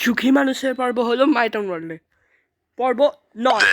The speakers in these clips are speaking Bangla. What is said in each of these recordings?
সুখী মানুষের পর্ব হলো মাইটন ওয়ার্ল্ডে। পর্ব নয়।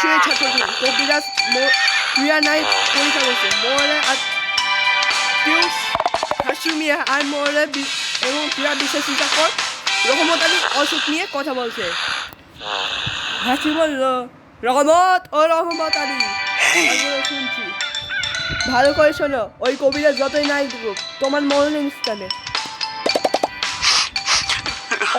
শুয়ে ছাত্র কবিরাজ পরীক্ষা করছে। আর মিয়া আর মোহরে এবং ক্রিয়া বিশ্বাসিতা কর রহমত আলী অসুখ নিয়ে কথা বলছে। হাসি বলল রহমত ও রহমত আলী। শুনছি, ভালো করে শোনো, ওই কবিরা যতই নাই তোমার মরণের স্থানে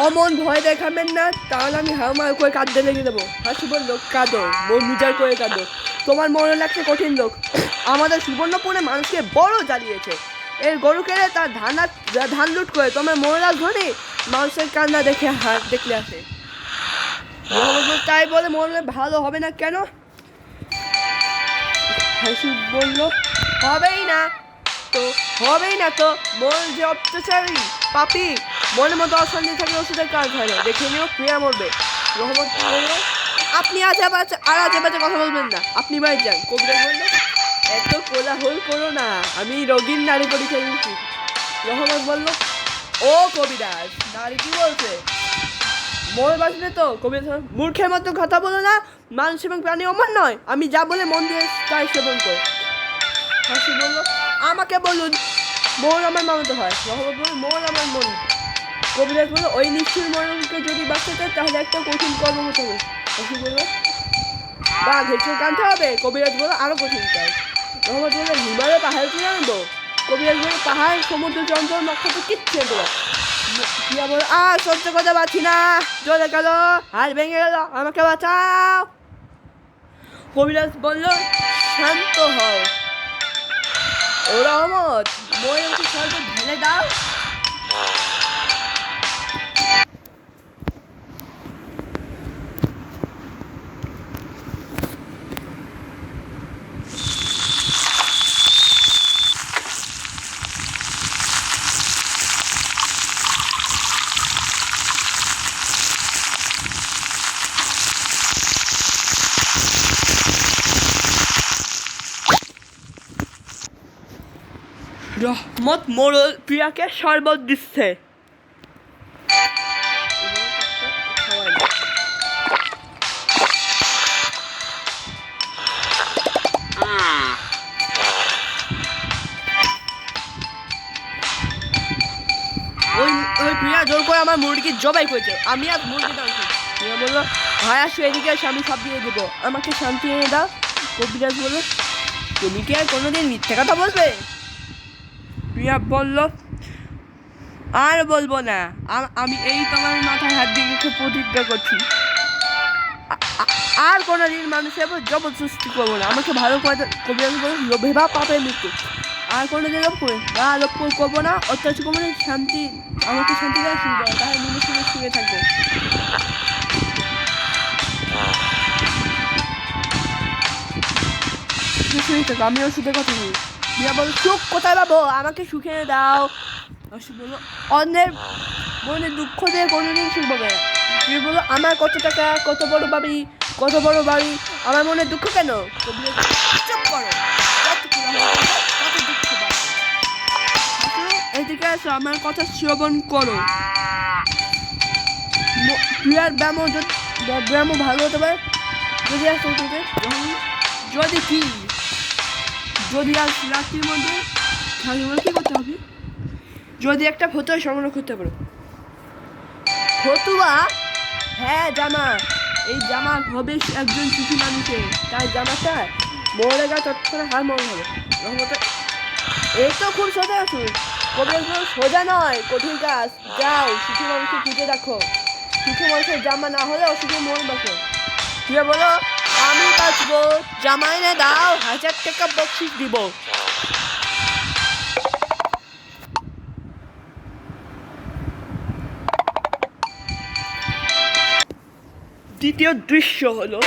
অমন ভয় দেখাবেন না, তাহলে আমি হামার করে কাঁদতে লেগে দেবো হাসি বলল, কাঁদো মন বিচার করে কাঁদো। তোমার মনে লাগছে কঠিন লোক। আমাদের সুবর্ণপুরে মানুষকে বড় জ্বালিয়েছে। এর গরু কেড়ে তার ধান ধান লুট করে তোমার মনোরাজ ধরে মানুষের কান্না দেখে হাত দেখলে আসে। তাই বলে মনে ভালো হবে না কেন? হাসি বলল, হবেই না তো, হবেই না তো, মন যে অত্যাচারী, পাপি। মনের মতো অশান্তি থাকলে ওষুধের কাজ হয় না। দেখে নিও, প্রিয়া মরবে। রহমত আপনি আজ আবার আর আজ বাজে কথা বলবেন না। আপনি বাড়ি যান। কবিরা বলল, এত কোলাহল করো না। আমি রোগীর নারী পরীক্ষা দিচ্ছি রহমত বলল, ও কবিরাজ, নারী কি বলছে? মন বাঁচবে তো কবিরাজ মূর্খের মতো কথা বলো না। মানুষ এবং প্রাণী অমর নয়। আমি যা বলে মন দিয়ে তাই সেবন করি। হাসি বলল, আমাকে বলুন, মন আমার মামাতো হয়। রহমত বলল, মন আমার মন। কবিরাজ বলল ওই নিশ্চয় মরণকে যদি বাঁচাতে তাহলে একটা কঠিন কর্ম হতে হবে। হাসি বলল বা ঘেঁচে কানতে হবে কবিরাজ বলল আরও কঠিন কাজ। রহমত বলল হিমালয় পাহাড় কি আনব? কবিরাজ বলল পাহাড়, সমুদ্র চন্দ্র নক্ষত্র, কিচ্ছু এগুলো প্রিয়া বলল আর সহ্য কথা পারছি না। চলে গেল হাত ভেঙে গেল, আমাকে বাঁচাও। কবিরাজ বলল, শান্ত হও। ও রহমত আমাকে সরকার ঢেলে দাও। রহমত মোড়ল প্রিয়াকে শরবত দিচ্ছে। ওই ওই প্রিয়া জোর করে আমার মুরগি জবাই করেছে। আমি আর মুরগি দাঁড়ছি প্রিয়া বলল, ভাই, আসো এদিকে এসে, আমি সব দিয়ে দেবো। আমাকে শান্তি এনে দাও। কবিরাজ বলল, তুমি কি আর কোনোদিন মিথ্যে কথা বলবে? প্রিয়া বলল, আর বলব না আমি এই তোমার মাথায় হাত দিয়ে রেখে প্রতিজ্ঞা করছি। আর কোনো দিন মানুষের জবরদস্তি করব না। আমাকে ভালো করে কবিরাজ বলল লোভে বা পাপে মৃত্যু। আর কোনো দিন লোভ করে করব না, অত্যাচার করব না, শান্তি, আমাকে শান্তি দেওয়া শুরু করো তাহলে মনে শুনে শুয়ে থাকব। আমিও সুখে কথা বলি। বিয়া বলো। সুখ কোথায় পাবো আমাকে সুখে দাও। অসুখ বলল অন্যের মনে দুঃখ দিয়ে কোনোদিন সুখ পাবে তুমি বলো আমার কত টাকা কত বড় বাড়ি কত বড় বাড়ি আমার মনে দুঃখ কেন? বলে, চুপ করো। এদিকে আসো আমার কথা শ্রবণ করো। প্রিয়ার ব্যায়াম যদি ব্যায়াম ভালো হতে পারে যদি আসো যদি কি? যদি আজ রাত্রির মধ্যে বলে কি করতে হবে? যদি একটা ফটো সংগ্রহ করতে পারো। ফতুয়া? হ্যাঁ জামা। এই জামা হবে একজন সুখী মানুষের। তাই জামাটা মরে গা তৎক্ষণে হার মনে হবে। এই তো খুব সোজা আসুন কবি সোজা নয়, কঠিন কাজ। যাও, শিশু মানুষকে খুঁজে দেখো। শিশু মানুষের জামা না হলে অসুখে মন দেখো ঠিক বলো? আমি বাঁচবো জামা এনে দাও হাজার টাকা বকশিস দিব দ্বিতীয় দৃশ্য হলো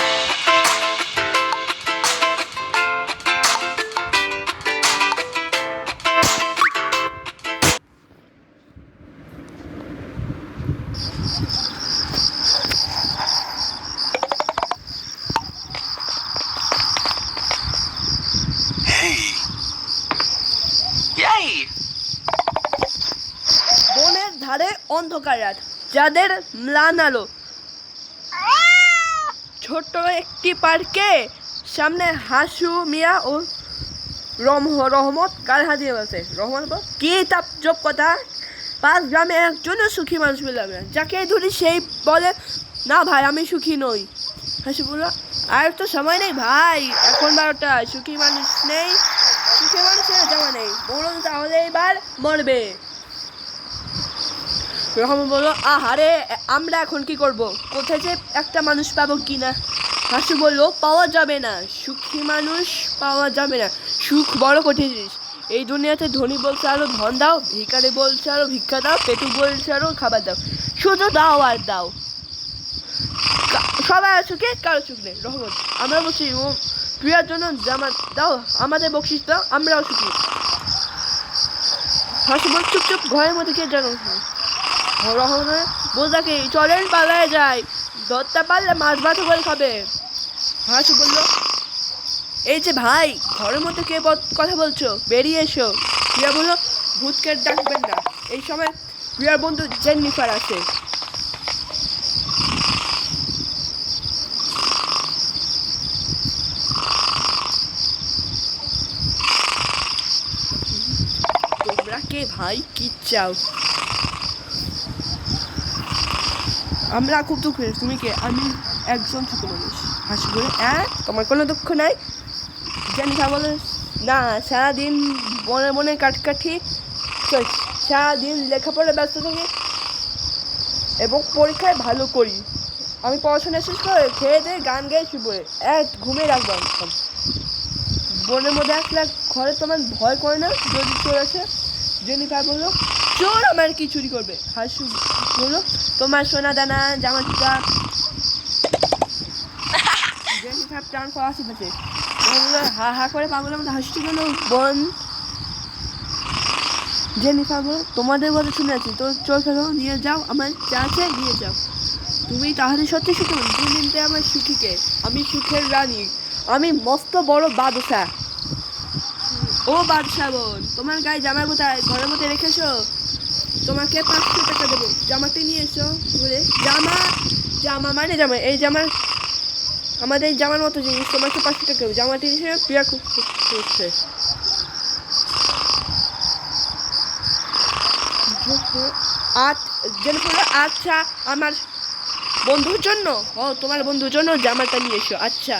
Hey. Yay! বনের ধারে অন্ধকার রাত, যাদের ম্লান আলো। ছোট্ট একটি পার্কে, সামনে হাসু, মিয়া ও রম, রহমত গাল হাতিয়ে বসে রহমত কি তাপজব কথা? পাঁচ গ্রামে একজনও সুখী মানুষ মিলাবে। যাকে ধরি সেই বলে, না ভাই, আমি সুখী নই। হাসি বলল আর তো সময় নেই, ভাই, এখন বারোটা, সুখী মানুষ নেই, সুখী মানুষের জামা নেই। বলুন তাহলে এবার মরবে। রহমান বলল, আহারে, আমরা এখন কি করব? কোথায় যে একটা মানুষ পাবো কি না? হাসু বলল, পাওয়া যাবে না। সুখী মানুষ পাওয়া যাবে না। সুখ বড় কঠিন জিনিস। এই দুনিয়াতে ধনী বলছে আরও ধন দাও ভিকারে বলছে আরও ভিক্ষা দাও, পেটু বলছে আরও খাবার দাও। শুধু দাও আর দাও। সবাই সুখে কারও সুখ নেই? রহমত আমরা বলছি, ও, প্রিয়ার জন্য জামা দাও, আমাদের বকশিস দাও, আমরাও সুখী। হাসু বল চুপ চুপ ঘরের মধ্যে কে জানো রহমনে বোঝাকে চলেন পালায় যায় ধরতে পারলে মাছ ভাত করে খাবে। হাসু বলল, এই যে ভাই, ঘরের মধ্যে কে কথা বলছো? বেরিয়ে এসো। প্রিয়া বলল ভূতকে ডাকবেন না। এই সময় প্রিয়ার বন্ধু জেন্নিফার আছে। তোমরা কে ভাই? কি চাও? আমরা খুব দুঃখ। তুমি কে? আমি একজন ছোট মানুষ। হাসি বলে হ্যাঁ তোমার কোনো দুঃখ নাই? জানিকা বলে না সারাদিন মনে মনে sorry, সারাদিন লেখাপড়া ব্যস্ত থাকি এবং পরীক্ষায় ভালো করি। আমি পড়াশোনা শেষ করে খেয়ে দিয়ে গান গেয়ে শুয়ে এক ঘুমিয়ে রাখব বনের মধ্যে আসলে ঘরে তোমার ভয় করে না? যদি চলে আছে জেনিফার বলল, চোর আমার কি চুরি করবে? হাসু বলল, তোমার সোনা দানা, জামা জুতা। জেনিফার প্রাণ করা বলল, হা হা করে পাগলের মধ্যে হাসছি গেল বন? জেনিফার বলল, তোমাদের বলে শুনে আছি। তো চোর খেলো, নিয়ে যাও, আমার যা আছে নিয়ে যাও। তুমি তাহলে সত্যি সুখী। দুই আমার সুখীকে, আমি সুখের রানী। আমি মস্ত বড় বাদশা। ও বাদশা বোন তোমার গায়ে জামা কোথায় ঘরের মধ্যে রেখেছো তোমাকে পাঁচশো টাকা দেবো। জামাতে নিয়ে এসো বলে জামা জামা মানে জামা এই জামা আমাদের এই জামার মতো জিনিস তোমাকে পাঁচশো টাকা দেবো। জামাটি হিসেবে প্রিয়া করছে যেন বলল, আচ্ছা আমার বন্ধুর জন্য? ও তোমার বন্ধুর জন্য জামাটা নিয়ে এসো আচ্ছা।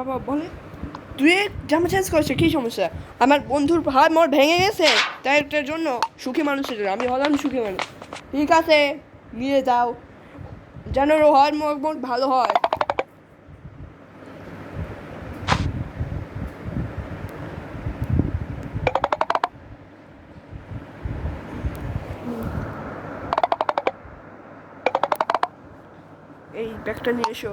বাবা, বলে, তুই জামা চেঞ্জ করছে কী সমস্যা? আমার বন্ধুর হাত মোর ভেঙে গেছে। তাই এটার জন্য সুখী মানুষের জন্য আমি হলাম সুখী মানুষ। ঠিক আছে, নিয়ে যাও। যেন হাত মোর মোট ভালো হয়। এই ব্যাগটা নিয়ে এসো।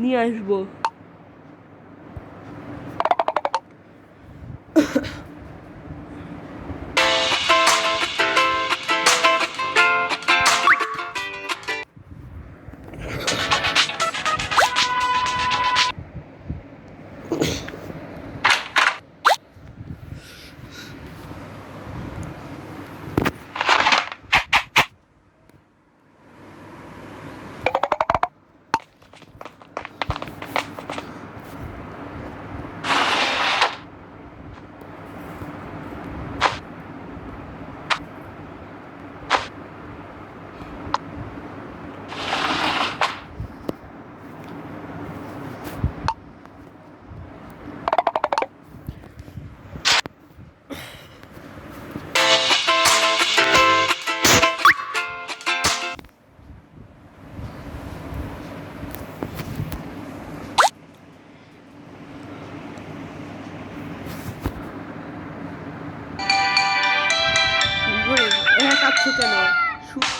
নিয়ে আসব।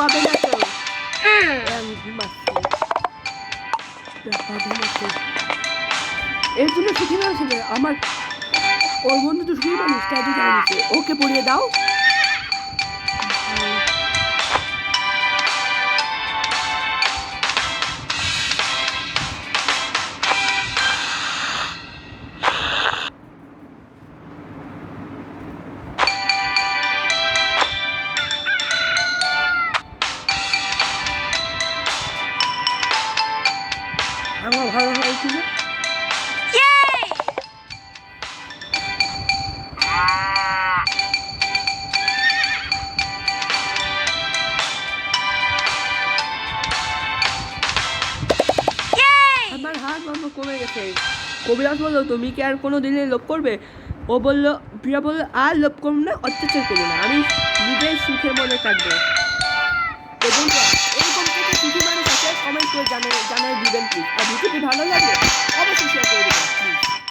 পাবে না আমি ঘুমাচ্ছি পাবে না এর জন্য চিঠি আমার ওর বন্ধু তো সুখী মানুষ। ওকে পড়িয়ে দাও। গেছে কবিরাজ বলল, তুমি কি আর কোনো দিনে লোভ করবে? ও বলল, প্রিয়া বলল, আর লোভ করব না, অত্যাচার করব না, আমি নিজেই সুখে মনে থাকব। জানাই দিবেন প্লিজ আর ভিডিওটি ভালো লাগলে অবশ্যই শেয়ার করে দেবেন